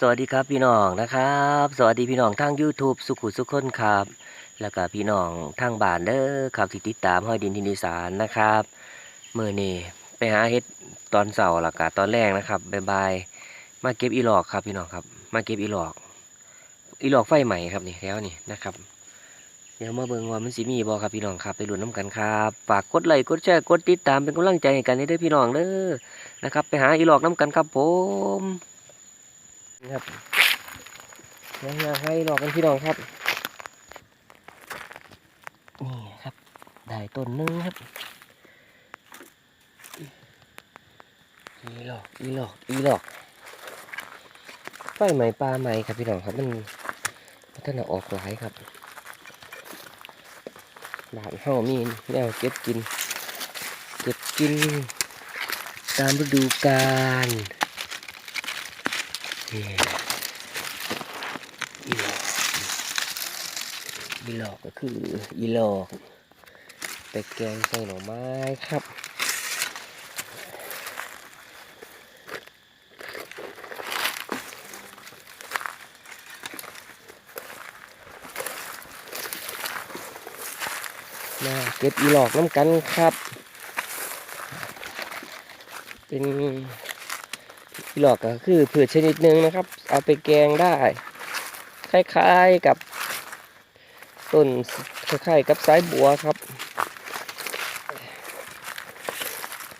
สวัสดีครับพี่น้องนะครับ สวัสดีพี่น้องทาง YouTube สุขุสุขคนครับ แล้วก็พี่น้องทางบ้านเด้อครับที่ติดตามห้อยดินทินิสานนะครับเมื่อนี้ไปหาเฮ็ดตอนเสาร์ล้วก็ตอนแรกนะครับบายๆมาเก็บอีหลอกครับพี่น้องครับ มาเก็บอีหลอก อีหลอกไฟใหม่ครับนี่แล้วนี่นะครับเดี๋ยวมาเบิ่งว่ามันสิมีบ่ครับพี่น้องครับไปลุ้นน้ำกันครับฝากกดไลค์กดแชร์กดติดตามเป็นกำลังใจให้กันเด้อพี่น้องเด้อนะครับ ไปหาอีหลอกน้ำกันครับผม ครับยังอยากให้หลอกกันพี่น้องครับ นี่ครับ ได้ต้นหนึงครับ อีหลอก อีหลอก อีหลอกไฟไหม้ปลาไหม้ครับพี่น้องครับ มันมันท่านาออกหลายครับบ้านเฮามีแนวเก็บกิน เก็บกิน ตามฤดูกาล อีหลอกอีหลอกก็คืออีหลอกไปแกงใส่หน่อไม้ครับมาเก็บอีหลอกน้ำกันครับ เป็น อีหลอกก็คือพืชชนิดหนึ่งนะครับ เอาไปแกงได้ คล้ายๆกับต้นคล้ายๆกับสายบัวครับ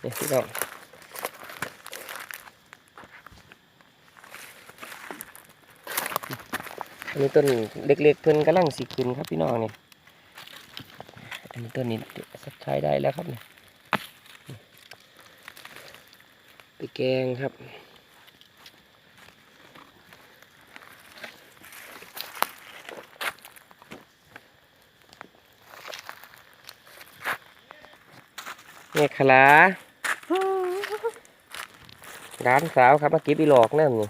นี่พี่น้องอันนี้ต้นเล็กๆเพิ่นกำลังสิขึ้นครับพี่น้องนี่อันนี้ต้นนี้สับใช้ได้แล้วครับเนี่ยไปแกงครับ นี่ขลาร้านสาวครับมาเก็บอีหลอกนั่นนี่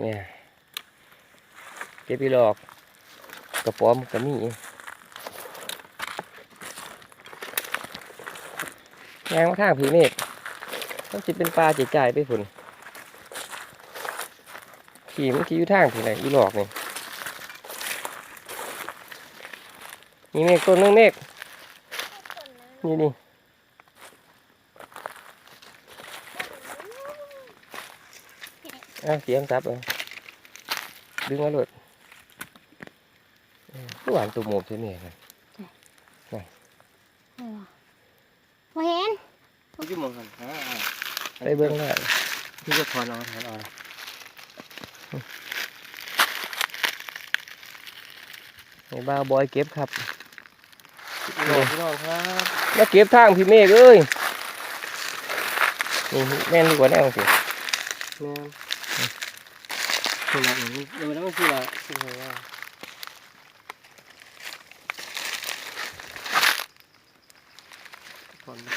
เนี่ยเก็บอีหลอกกระป๋อมกระมี่ยางมาทางผีเมฆต้องสิตเป็นปลาจ่จ่ายไปฝุ่นขี่มันขี่อยู่ทางผีไหนอีหลอกนี่มีเมฆต้นนึงเมฆ นี่นี่อะเสียงซับเออดึงมาหลุดหวานตัวหมกใช่ไหมครับมาเห็นพี่มองกันไปเบิ้งได้พี่จะถอนเอาถอนเอาในบ้าวบอยเก็บครับ พี่น้องนองครับมาเก็บทางพี่เมฆเอ้ยนี่แม่นดีกว่าแน่สิแม่นคือละอย่างนี้เออแล้วมันคือละคือไงว่าก่อนนะ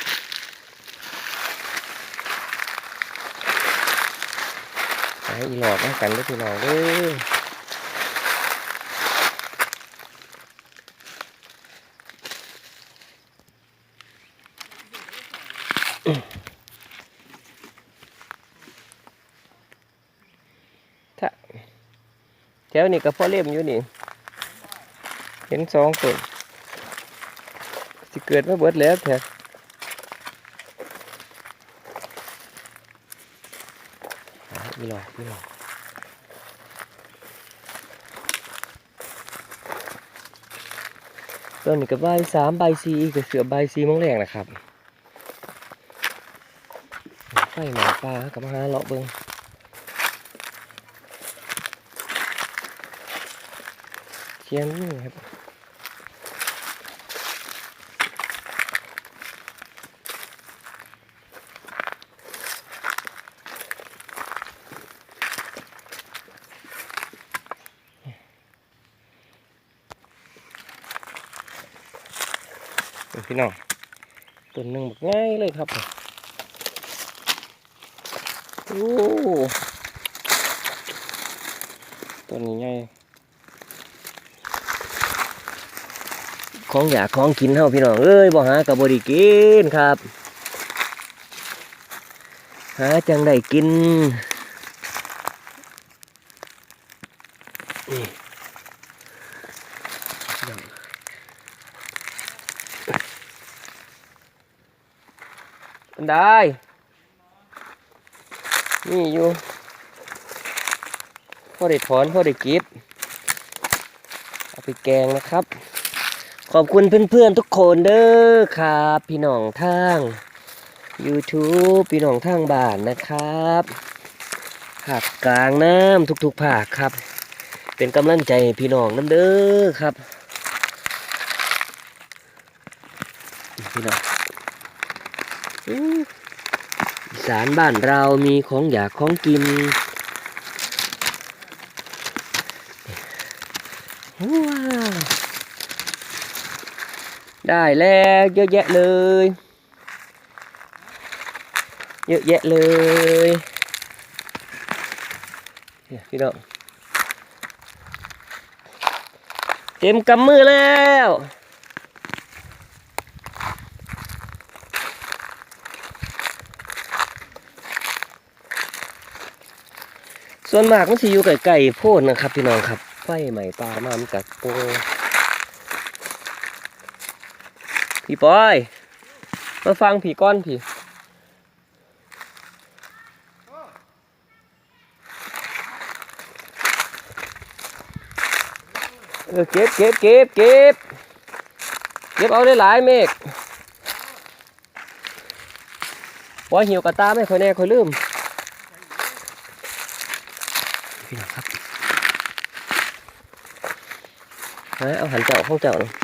หาอีหลอกมากันเด้อพี่น้องเด้อ วนี้ก็พ่อเล่มอยู่นี่ เห็นสองต้นสิเกิดมาเบิดแล้วแท้หาอีหลอกอีหลอกต้นนี้ก็ใบสามใบสี่ก็เสือใบสี่มงแรงนะครับไฟหมาปลากับมาหาเลาะเบิง เทียนนี่ครับพี่น้องต้นหนึ่งบักง่ายเลยครับ โอ้ ของอยากของกินเท่าพี่น้องเอ้ยบ่หากับบริกินครับ หาจังได้กินนี่ได้นี่อยู่พอได้ถอนพ่อได้กิบเอาไปแกงนะครับ ขอบคุณเพื่อนๆทุกคนเด้อครับ พี่น้องทาง YouTube พี่น้องทางบ้านนะครับภาคกลางน้ำทุกๆภาคครับ เป็นกำลังใจพี่น้องน้ำเด้อครับพี่น้องอีสานบ้านเรามีของอยากของกินว้าว ได้แล้วเยอะแยะเลย เยอะแยะเลยเนี่ยพี่น้องเต็มกำมือแล้วส่วนมากมันสิอยู่ไก่ๆโพดนะครับพี่น้องครับ ไฟใหม่ปลามามันกัดโป พี่ปอย มาฟังผีก้อนผีเออเก็บเก็บเก็บเก็บเก็บเอาได้หลายเมฆว่าหิวกระตาไม่ค่อยแน่ค่อยลืมพี่น้องครับเอาหันเจ้าเข้าเจ้าหน่อย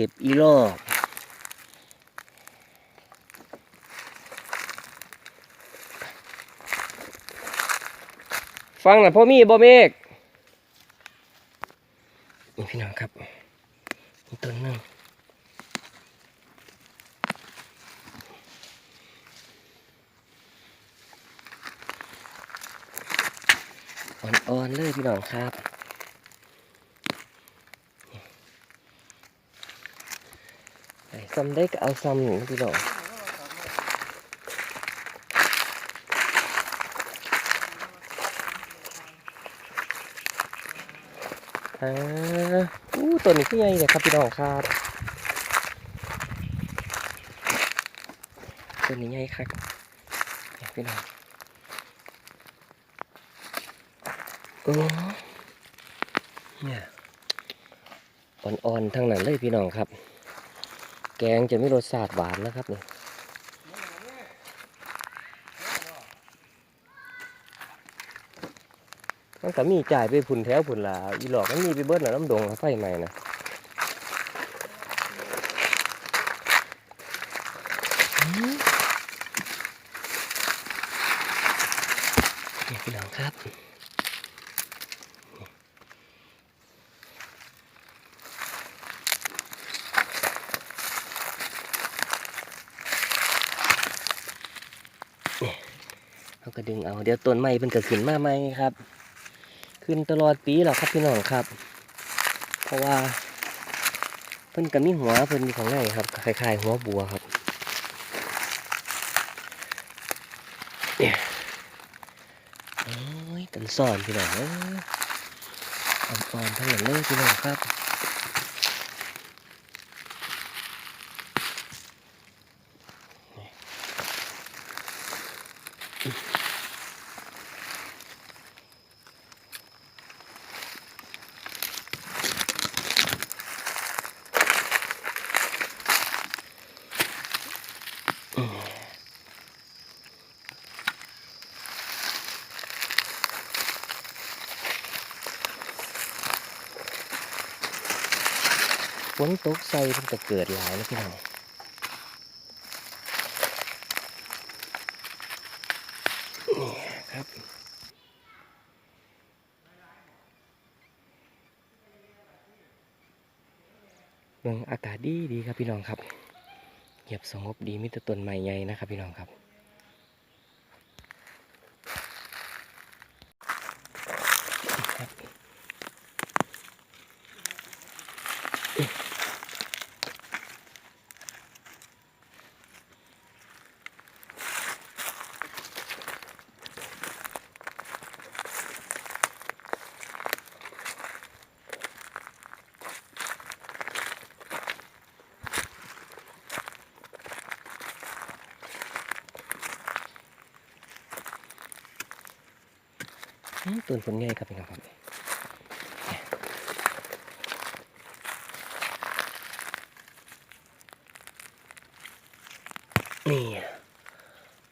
ก็บอีลอกฟังนะพ่อมีบ่เมฆนี่พี่น้องครับมีต้นนึงอ่อนๆเลยพี่น้องครับไอ้ ซ้ำได้ก็เอาซ้ำหนึ่งพี่น้องอ่าอู้ตัวนี้คือไงเนี่ยครับพี่น้องครับตัวนี้ใหญ่ครับพี่น้องโอ้เนี่ยอ่อนๆทั้งนั้นเลยพี่น้องครับ แกงจะไม่รสชาติหวานนะครับเนี่ยมันก็มีจ่ายไปผุนแถวผุนลาอีหลอกมันมีไปเบิดนะน้ำดงไฟใหม่นะอืมนี่พี่น้องครับ เราก็ดึงเอาเดี๋ยวต้นไม้เพิ่นก็ขึ้นมาใหมครับ ขึ้นตลอดปีหรอครับพี่น้องครับ เพราะว่าเพิ่นก็มีหัวเพิ่นมีของไงครับคล้ายๆหัวบัวครับเนี่ยโอ้ยตันซ่อนพี่น้องอ่อนๆทั้งนั้นเลยพี่น้องครับ นตกใส่มันจะเกิดหลายนะพี่น้องนี่ครับเมืองอากาศดีดีครับพี่น้องครับเงียบสงบดีมิตรต้นไม้ใหญ่นะครับพี่น้องครับ ต้นผลใหญ่ครับพี่น้องครับนี่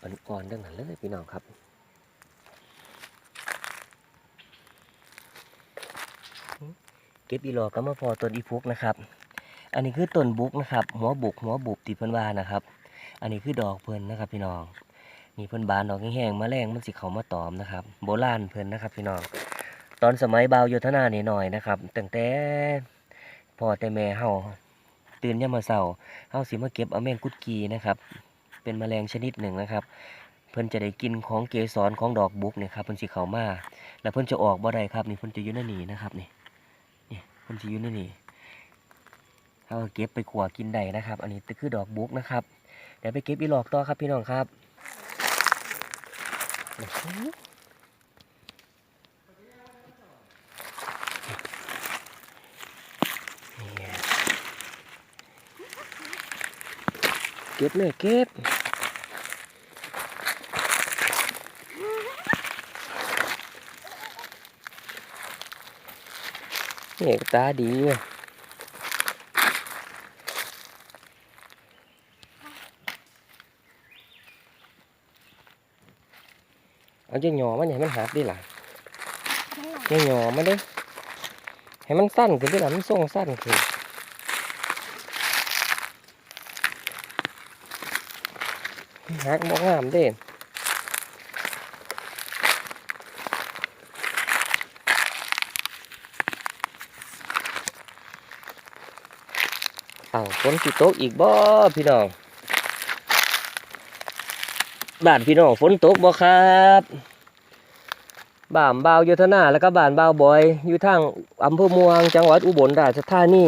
อ่อนๆเรื่องนั้นเลยพี่น้องครับเก็บอีหลอกก็มาพอต้นอีพุกนะครับ อันนี้คือต้นบุกนะครับ หัวบุกหัวบุบตีเพิ่นวานะครับ อันนี้คือดอกเพลินนะครับพี่น้อง นี่เพิ่นบานดอกแห้งๆแมลงมันสิเขามาตอมนะครับ โบราณเพิ่นนะครับพี่น้องตอนสมัยบ่าวโยธนานี่หน่อยนะครับตั้งแต่พ่อแต่แม่เฮาตื่นยามมื้อเช้าเฮาสิมาเก็บเอาแมงกุดกีนะครับ เป็นแมลงชนิดหนึ่งนะครับ เพิ่นจะได้กินของเกสรของดอกบุกเนี่ยครับเพิ่นสิเขามาแล้วเพิ่นจะออกบ่ได้ครับนี่เพิ่นจะอยู่ในนี่นะครับนี่นี่เพิ่นสิอยู่ในนี่เอาเก็บไปขัวกินได้นะครับ อันนี้คือดอกบุกนะครับเดี๋ยวไปเก็บอีหลอกต่อครับพี่น้องครับ โอ้โหนี่เก็บเลยเก็บนี่ตาดีเว้ย เอาจะหยอมันอย่าให้มันหักดิล่ะจะหยอมันเด้ให้มันสั้นขึ้นดิล่ะมันทรงสั้นขึ้นหักบ่งามเด้อ้าฝนสิตกอีกบ่พี่น้อง บ้านพี่น้องฝนตกบ่ครับบ้านบ่าวโยธนาแล้วก็บ้านบ่าวบอย อยู่ทางอำเภอเมืองจังหวัดอุบลราชธานี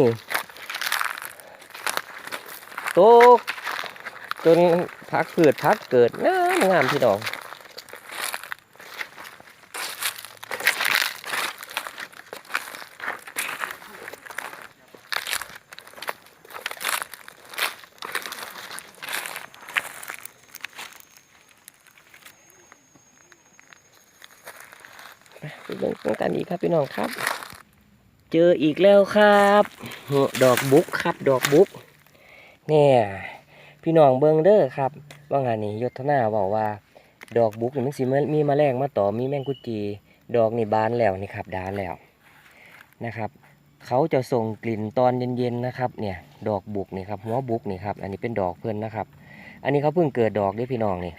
ตกจนพักเกิดพักเกิดงามงามพี่น้อง ไปเบิ่งกันอีกครับพี่น้องครับ เจออีกแล้วครับหัวดอกบุกครับ ดอกบุกเนี่ยพี่น้องเบิงเด้อครับ ว่างานนี้ยศนาบอกว่า ดอกบุกนี่มันสิมีแมลงมาต่อมีแมงกุจี ดอกนี่บานแล้วนี่ครับดานแล้วนะครับ เขาจะส่งกลิ่นตอนเย็นๆนะครับ เนี่ย ดอกบุกนี่ครับหัวบุกนี่ครับ อันนี้เป็นดอกเพื่อนนะครับ อันนี้เขาเพิ่งเกิดดอกเด้วยพี่น้องนี่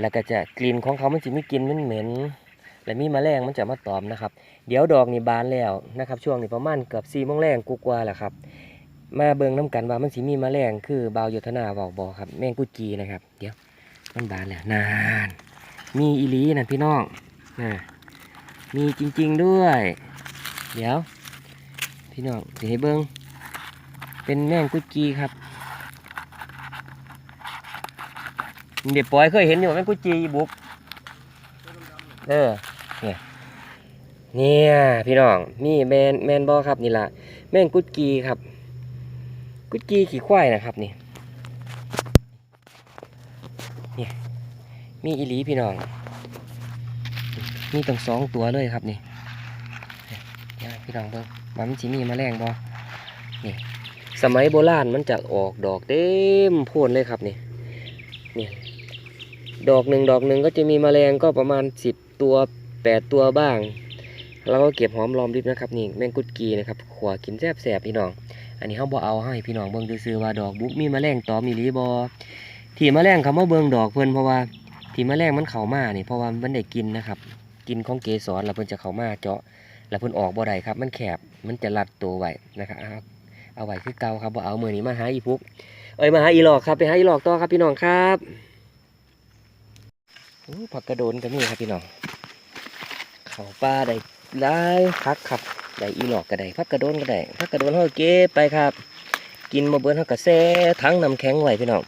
แล้วก็จะกลิ่นของเขามันจะมีกลิ่นเหม็นๆ และมีแมลงมันจะมาตอมนะครับ เดี๋ยวดอกนี่บานแล้วนะครับ ช่วงนี้ประมาณเกือบสี่โมงแรงกุกว่าแหละครับ มาเบิ่งน้กันว่ามันสิมีมแมลงคือบาวโยธนาบอกบอกครับ แมงกุจีนะครับ เดี๋ยวมันบานแล้วนาน มีอีลีนะพี่น้องนะมีจริง ๆด้วย เดี๋ยว พี่น้องเดี๋ยวให้เบิ่งเป็นแมงกุจีครับเดี๋ยวปอยเคยเห็นอยู่แมงกุจีบุกเออ เนี่ยเนี่ยพี่น้องนี่แมนแมนบอครับนี่ละแมงกุจีครับ กุจีขี่ควายนะครับนี่นี่มีอีหลีพี่น้องมีตั้งสองตัวเลยครับนี่เดี๋ยพี่น้องเบิ่งมันสิมีแมลงบ่นี่สมัยโบราณมันจะออกดอกเต็มพ่นเลยครับนี่นี่ดอกหนึ่งดอกหนึ่งก็จะมีมแมลงก็ประมาณสิบตัว แปดตัวบ้างเราก็เก็บหอมรอมริบนะครับนี่แมงกุดกีนะครับขวกินแซ่บแสบพี่น้อง อันนี้เขาบอเอาให้พี่น้องเบิ่งซื่อว่าดอกบุ๊กมีมะแมลงตอมมีลีบอที่แมลงเขามาเบิ่งดอกเพิ่นเพราะว่าที่แมลงมันเข้ามานี่เพราะว่ามันได้กินนะครับ กินของเกสรแล้วเพิ่นจะเข้ามาเจาะแล้วเพิ่นออกบ่ได้ครับ มันแคบมันจะรัดตัวไว้นะครับเอาเอาไว้คือเก่าครับบ่เอาเมื่อนี้มาหาอีพุกเอ้ยมาหาอีหลอกครับไปหาอีหลอกต่อครับพี่น้องครับผักกระโดนก็มีครับพี่น้อง เขาป้าได้หลายพักครับได้อีหลอกก็ได้พักกระโดนก็ได้พักกระโดนเขาเก็บไปครับ กินมาเบิ้นเขาก็แซทั้งน้ำแข็งไว้พี่น้อง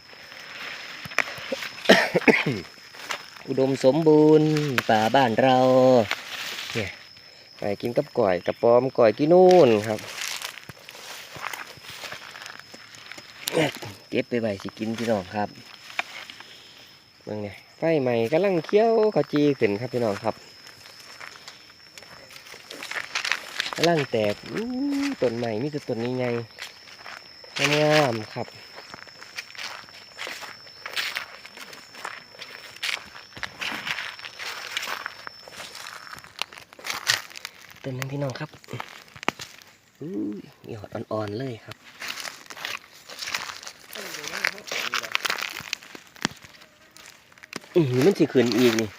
อุดมสมบูรณ์ป่าบ้านเราเนี่ยไปกินกับก่อยกับปอมก่อยกินนู่นครับเก็บไปไว้สิกินพี่น้องครับเบิ่งเนี่ยไฟใหม่กำลังเคี้ยวขจีขึ้นครับพี่น้องครับ กำลังแตกต้นใหม่มีแต่ต้นใหญ่ๆงามๆครับต้นนึงพี่น้องครับอู้ยอดอ่อนๆเลยครับอือมันสิขึ้นอีกนี่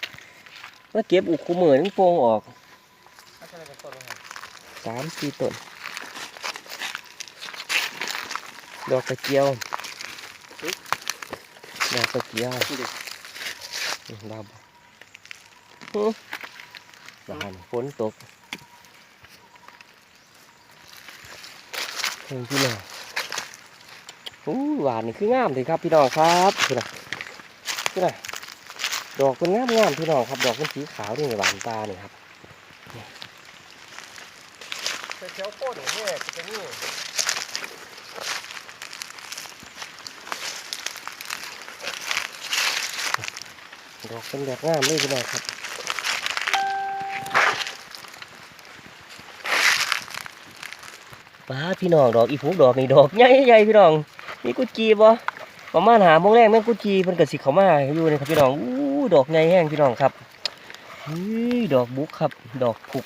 ว่าเก็บอุคุเมือนโป่งออก ถ้าจะเป็นต้นอะไร สามสี่ต้น ดอกกระเจียว ดอกกระเจียวดาวบ่ฮึบ้านฝนตกเพิ่งพี่น้องอู้หวานนี่คืองามเลยครับพี่น้องครับคือนะคือนะดอกเป็นงามงามๆพี่น้องครับ ดอกเป็นสีขาวนี่หวานตาเนี่ยครับ เขียวโคตรเนี่ยจะนี่ดอกเป็นดอกงามเลยพี่น้องครับป้าพี่น้องดอกอีฟูกดอกนี่ดอกใหญ่ใหญ่พี่น้อง มีกุจีบ่ประมาณหาโมงแรกแม่งกุจีเพิ่นก็สิเขามาอยู่นี่ครับพี่น้องอู้ดอกใหญ่แห้งพี่น้องครับอุ้ยดอกบุกครับ ดอกผุก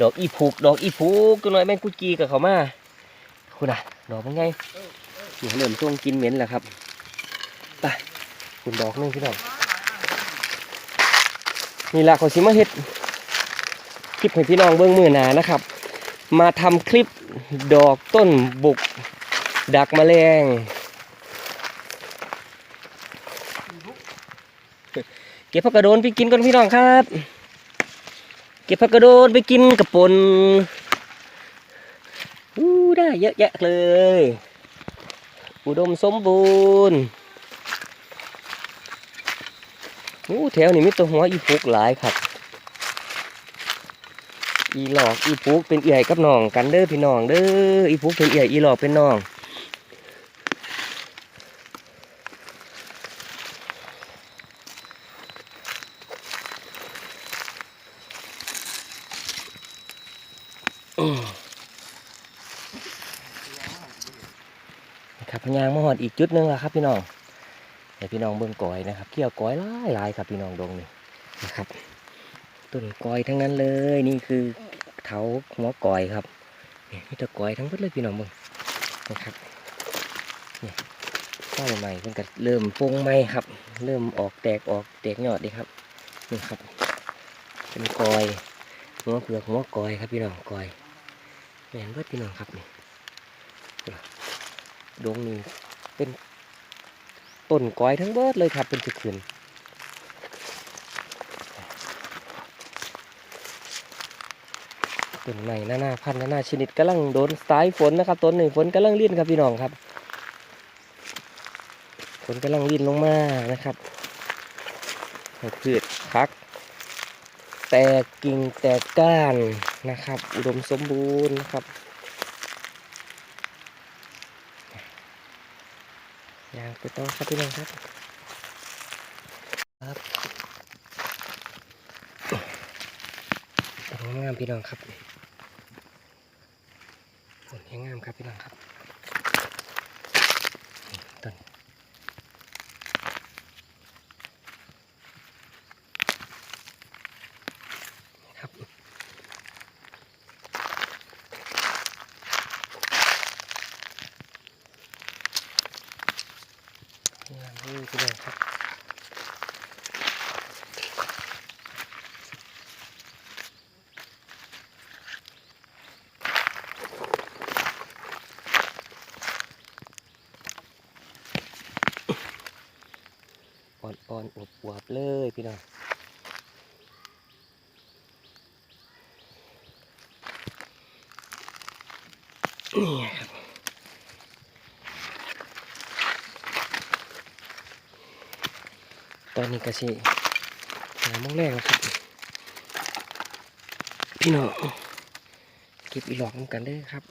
ดอกอีผูกดอกอีผูกตัวน้อยแม่งกุจีก็เขามาคุณน่ะ ดอกเป็นไงนี่เริ่มช่วงกินเหม็นแล้วครับไปคุณดอกนึงพี่น้องนี่แหละขาสิมาเฮ็ดคลิปให้พี่น้องเบิ้องมือหนานะครับ มาทำคลิปดอกต้นบุก ดักแมลงเก็บผักกระโดนไปกินก่อนพี่น้องครับ ก็บผักกระโดนไปกินกับปนอู้ได้เยอะแยะเลย อุดมสมบูรณ์โอ้แถวนี้มีตัวหัวอีปุกหลายครับ อีหลอกอีปุกเป็นเอื่ยกับน้องกันเด้อพี่น้องเด้ออีปุกเป็นเอื่ยอีหลอกเป็นน้องอืมครับพญางมาหอ ดอีกจุดหนึ่งแล้วครับ พี่น้องให้พี่น้องเบิ่งก้อยนะครับเกี่ยวกอยหลายหลายครับพี่น้องดงนี่นะครับต้นก้อยทั้งนั้นเลยนี่คือเถาหัวก้อยครับนี่มีแต่ก้อยทั้งหมดเลยพี่น้องเบิ่งนะครับนี่ข้าวใหม่เพิ่งก็เริ่มฟงใหม่ครับ เริ่มออกแตกออกแตกยอดดีครับนี่ครับ เป็นกอยหัวเปลือกหัวกอยครับพี่น้องกอยแมนเบิดพี่น้องครับนี่ดงนี่ ต้นก้อยทั้งเบิดเลยครับเป็นจุดขึ้นต้นใหม่นานาพันธุ์นานาชนิดกำลังโดนสายฝนนะครับต้นหนึ่งฝนกำลังลิ่นครับพี่น้องครับฝนกำลังลิ่นลงมานะครับพืชพัก แตกกิ่งแตกก้านนะครับ อุดมสมบูรณ์นะครับ ยางไปต่อครับพี่น้องครับครับงามพี่น้องครับผลงามครับพี่น้องครับต้นครับงามนี่พี่น้องครับ อนอวบวบๆเลยพี่น้องนี่ครับตอนนี้ก็สิหาโมงแรกแล้วครับ พี่น้องเก็บอีหลอกกันเด้ครับ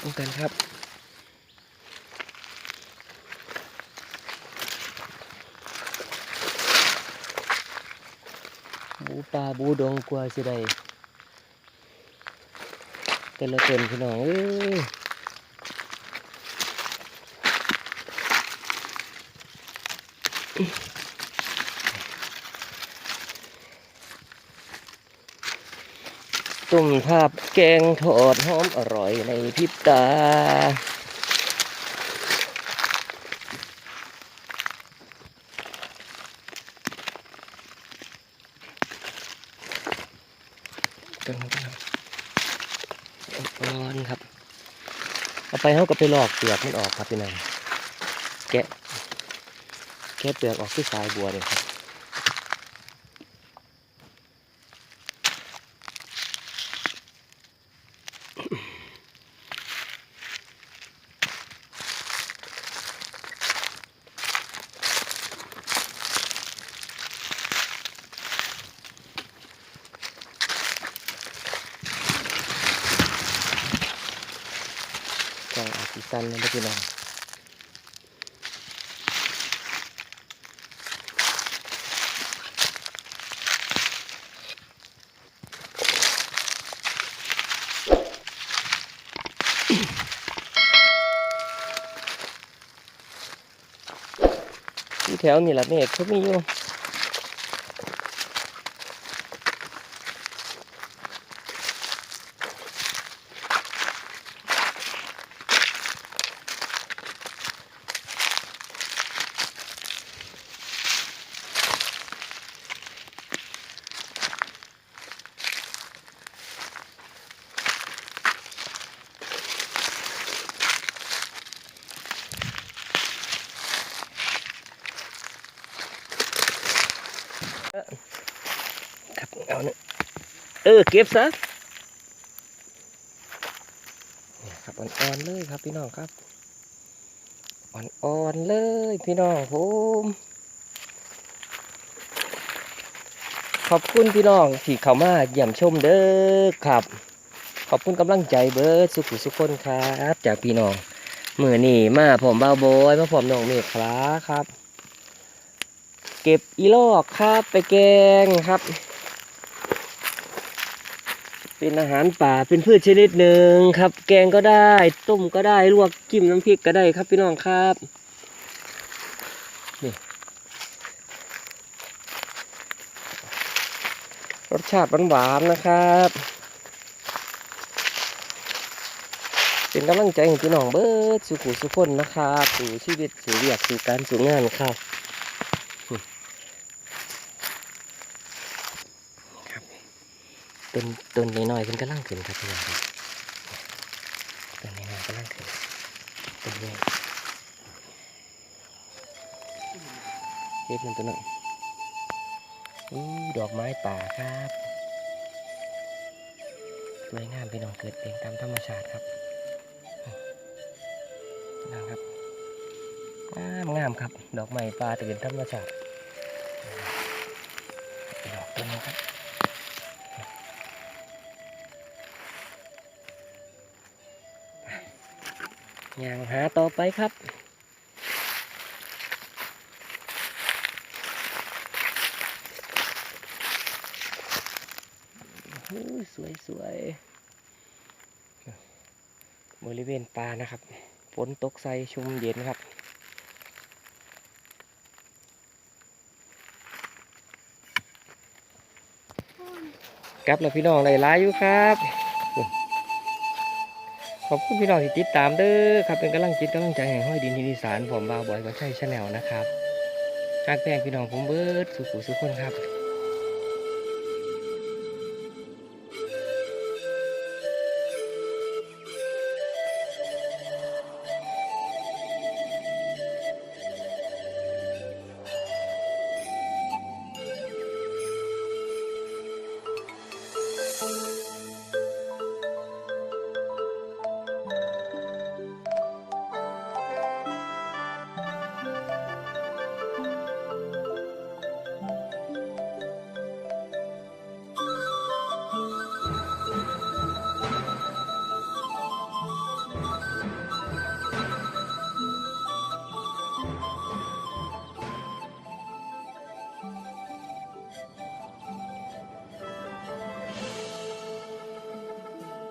พร้อมกันครับบูปลาบูดองกว่าสิได้แต่ละตนพี่น้องเอ้ยอ ตุ่มทาบแกงทอดหอมอร่อยในพริบตารับอ่อนครับ เอาไปเขาก็ไปลอกเปลือกมันออกครับพี่น้องแกะแกะเปลือกออกที่สายบัวเลยครับ สิสั้นนะพี่น้องที่แถวนี่แหละเมฆเขามีอยู่ เออเก็บซะเนี่ยครับอ่อนๆเลยครับพี่น้องครับอ่อนๆเลยพี่น้องผมขอบคุณพี่น้องที่เข้ามาเยี่ยมชมเด้อครับ ขอบคุณกำลังใจเบิร์ดสุขุสุขคนครับ จากพี่น้องมือนี่มาผมเบาโบยมาผมน้องเมฆคลาครับ เก็บอีลอกครับไปแกงครับ เป็นอาหารป่าเป็นพืชชนิดหนึ่งครับ แกงก็ได้ ต้มก็ได้ลวกจิ้มน้ำพริกก็ได้ครับพี่น้องครับนี่รสชาติหวานๆนะครับ เป็นกำลังใจให้พี่น้องเบิร์ดสุขุสุขคนนะครับสู่ชีวิตสู่เรียกสู่การสู่งานครับ ต้นต้นน้อยๆเพิ่นกำลังขึ้นครับพี่น้องครับต้นน้อยๆกำลังขึ้นต้นใหญ่เฮ็ดมันตัวนึงอู้ดอกไม้ป่าครับสวยงามพี่น้องเกิดเองตามธรรมชาติครับนะครับงามงามครับ ดอกไม้ป่าตื่นธรรมชาติดอกตัวนี้ครับ อย่างหาต่อไปครับ สวยสวยบริเวณป่านะครับ ฝนตกใส่ชุ่มเย็นครับกลับแล้วพี่น้องหลายอยู่ครับ ขอบคุณพี่น้องที่ติดตามเด้อครับเป็นกำลังจิตกำลังใจแห่งห้อยดินทินิสารผมบาวบอยก็ใช่ชาแนลนะครับจากแป้งพี่น้องผมเบิร์ดสุขุสุขคนครับ